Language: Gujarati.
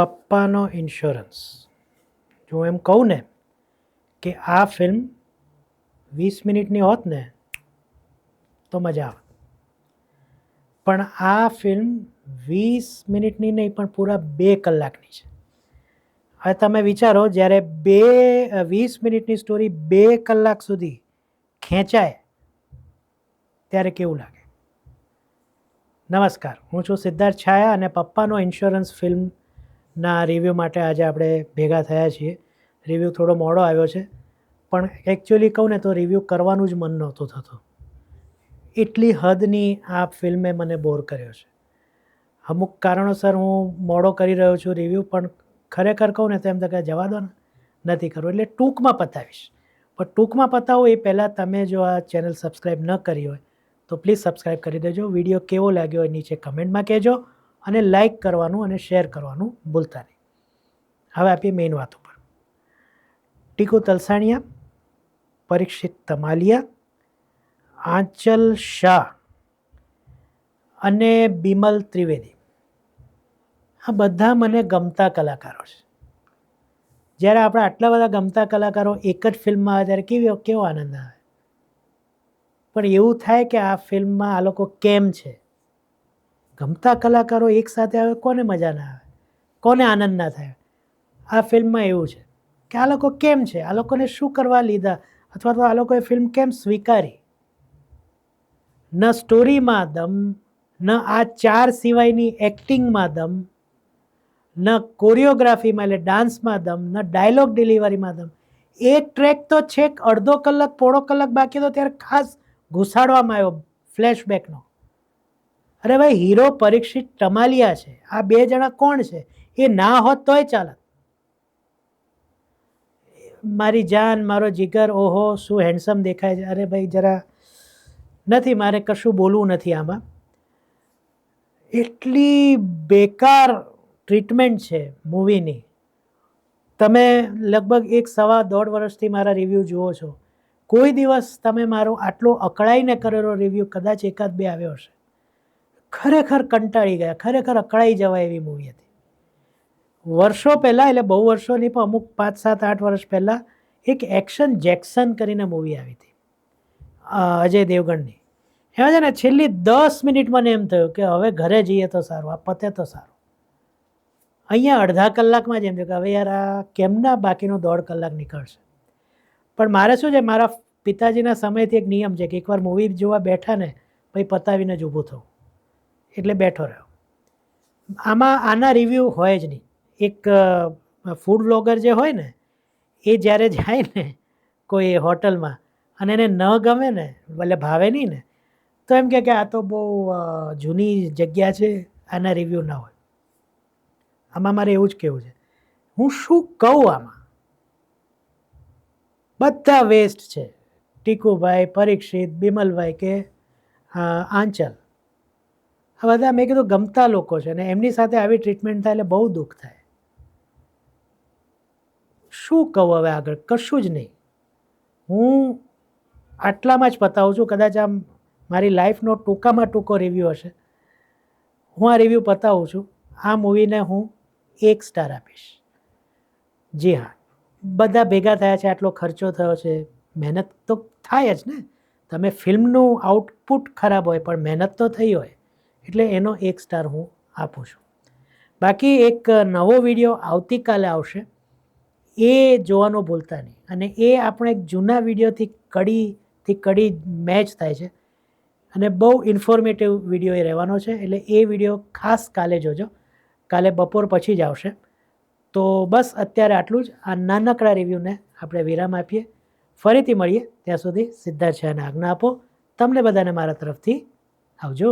પપ્પાનો ઇન્સ્યોરન્સ. જો એમ કહું ને કે આ ફિલ્મ વીસ મિનિટની હોત ને, તો મજા આવે. પણ આ ફિલ્મ વીસ મિનિટની નહીં, પણ પૂરા બે કલાકની છે. હવે તમે વિચારો, જ્યારે બે, વીસ મિનિટની સ્ટોરી બે કલાક સુધી ખેંચાય, ત્યારે કેવું લાગે? નમસ્કાર, હું છું સિદ્ધાર્થ છાયા અને પપ્પાનો ઇન્સ્યોરન્સ ફિલ્મના રિવ્યૂ માટે આજે આપણે ભેગા થયા છીએ. રિવ્યૂ થોડો મોડો આવ્યો છે, પણ એકચ્યુઅલી કહું ને તો રિવ્યૂ કરવાનું જ મન નહોતું થતું. એટલી હદની આ ફિલ્મે મને બોર કર્યો છે. અમુક કારણોસર હું મોડો કરી રહ્યો છું રિવ્યૂ પણ ખરેખર કહું ને તો એમ તો કે જવા દો ને. નથી કરવું, એટલે ટૂંકમાં પતાવીશ. પણ ટૂંકમાં પતાવો એ પહેલાં તમે જો આ ચેનલ સબસ્ક્રાઈબ ન કરી હોય, તો પ્લીઝ સબસ્ક્રાઈબ કરી દેજો. વીડિયો કેવો લાગ્યો હોય નીચે કમેન્ટમાં કહેજો. અને લાઈક કરવાનું અને શેર કરવાનું ભૂલતા નહીં. હવે આપીએ મેઇન વાત ઉપર. ટીકુ તલસાણિયા, પરીક્ષિત તમાલિયા, આંચલ શાહ અને બિમલ ત્રિવેદી. આ બધા મને ગમતા કલાકારો છે. જ્યારે આપણે આટલા બધા ગમતા કલાકારો એક જ ફિલ્મમાં આવે ત્યારે કેવી કેવો આનંદ આવે? પણ એવું થાય કે આ ફિલ્મમાં આ લોકો કેમ છે? ગમતા કલાકારો એકસાથે આવે, કોને મજા ના આવે? કોને આનંદ ના થાય? આ ફિલ્મમાં એવું છે કે આ લોકો કેમ છે? આ લોકોને શું કરવા લીધા? અથવા તો આ લોકોએ ફિલ્મ કેમ સ્વીકારી? ન સ્ટોરીમાં દમ, ન આ ચાર સિવાયની એક્ટિંગમાં દમ, ન કોરિયોગ્રાફીમાં એટલે ડાન્સમાં દમ, ન ડાયલોગ ડિલિવરીમાં દમ. એક ટ્રેક તો છેક અડધો કલાક, પોણો કલાક બાકી હતો ત્યારે ખાસ ઘુસાડવામાં આવ્યો ફ્લેશબેકનો અરે ભાઈ, હીરો પરીક્ષિત ટમાલિયા છે. આ બે જણા કોણ છે? એ ના હોત તોય ચાલે મારી જાન, મારો જીગર, ઓહો, શું હેન્ડસમ દેખાય છે? અરે ભાઈ, જરા નથી, મારે કશું બોલવું નથી આમાં. એટલી બેકાર ટ્રીટમેન્ટ છે મૂવીની તમે લગભગ એક સવા દોઢ વર્ષથી મારા રિવ્યૂ જુઓ છો. કોઈ દિવસ તમે મારો આટલો અકળાઈને કરેલો રિવ્યૂ કદાચ એકાદ બે આવ્યો હશે. ખરેખર કંટાળી ગયા, ખરેખર અકળાઈ જવાય એવી મૂવી હતી. વર્ષો પહેલાં, એટલે બહુ વર્ષો નહીં, પણ અમુક પાંચ, સાત, આઠ વર્ષ પહેલાં, એક એક્શન જેક્સન કરીને મૂવી આવી હતી અજય દેવગણની. એમાં છે ને, છેલ્લી દસ મિનિટ મને એમ થયું કે હવે ઘરે જઈએ તો સારું, આ પતે તો સારું. અહીંયા અડધા કલાકમાં જ એમ થયું કે હવે યાર, આ કેમના બાકીનો દોઢ કલાક નીકળશે? પણ મારે શું છે, મારા પિતાજીના સમયથી એક નિયમ છે કે એકવાર મૂવી જોવા બેઠા ને, પછી પતાવીને જ ઊભું થવું. એટલે બેઠો રહ્યો. આમાં આના રિવ્યૂ હોય જ નહીં. એક ફૂડ બ્લોગર જે હોય ને, એ જ્યારે જાય ને કોઈ હોટલમાં અને એને ન ગમે ને એટલે ભાવે નહીં ને, તો એમ કે આ તો બહુ જૂની જગ્યા છે, આના રિવ્યૂ ના હોય. આમાં મારે એવું જ કહેવું છે. હું શું કહું આમાં? બધા વેસ્ટ છે. ટીકુભાઈ, પરીક્ષિત, બિમલભાઈ કે આંચલ. આ બધા મેં કીધું ગમતા લોકો છે અને એમની સાથે આવી ટ્રીટમેન્ટ થાય એટલે બહુ દુઃખ થાય. શું કહું હવે આગળ? કશું જ નહીં. હું આટલામાં જ પતાવું છું. કદાચ આમ મારી લાઈફનો ટૂંકામાં ટૂંકો રિવ્યૂ હશે. હું આ રિવ્યૂ પતાવું છું. આ મૂવીને હું એક સ્ટાર આપીશ. જી હા. બધા ભેગા થયા છે, આટલો ખર્ચો થયો છે. મહેનત તો થાય જ ને. તમે ફિલ્મનું આઉટપુટ ખરાબ હોય, પણ મહેનત તો થઈ હોય. એટલે એનો એક સ્ટાર હું આપું છું. બાકી એક નવો વીડિયો આવતીકાલે આવશે. એ જોવાનું ભૂલતા નહીં. અને એ આપણે એક જૂના વિડીયોથી કડીથી કડી મેચ થાય છે. અને બહુ ઇન્ફોર્મેટિવ વીડિયો એ રહેવાનો છે. એટલે એ વીડિયો ખાસ કાલે જોજો. કાલે બપોર પછી જ આવશે. તો બસ અત્યારે આટલું જ. આ નાનકડા રિવ્યૂને આપણે વિરામ આપીએ. ફરીથી મળીએ. ત્યાં સુધી સિદ્ધાર્થ છે અને આજ્ઞા આપો. તમને બધાને મારા તરફથી આવજો.